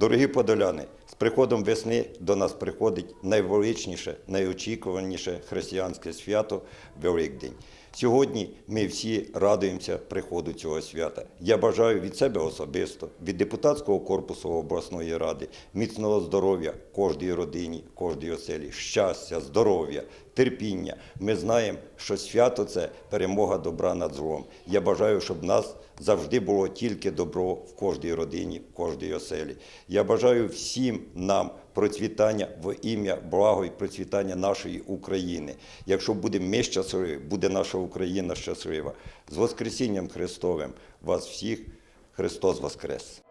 Дорогі подоляни, з приходом весни до нас приходить найвеличніше, найочікуваніше християнське свято Великдень. Сьогодні ми всі радуємося приходу цього свята. Я бажаю від себе особисто, від депутатського корпусу обласної ради, міцного здоров'я кожній родині, кожній оселі, щастя, здоров'я, терпіння. Ми знаємо, що свято це перемога добра над злом. Я бажаю, щоб нас завжди було тільки добро в кожній родині, в кожній оселі. Я бажаю нам процвітання в ім'я благо і процвітання нашої України. Якщо будемо ми щасливі, буде наша Україна щаслива. З Воскресінням Христовим вас всіх Христос Воскрес!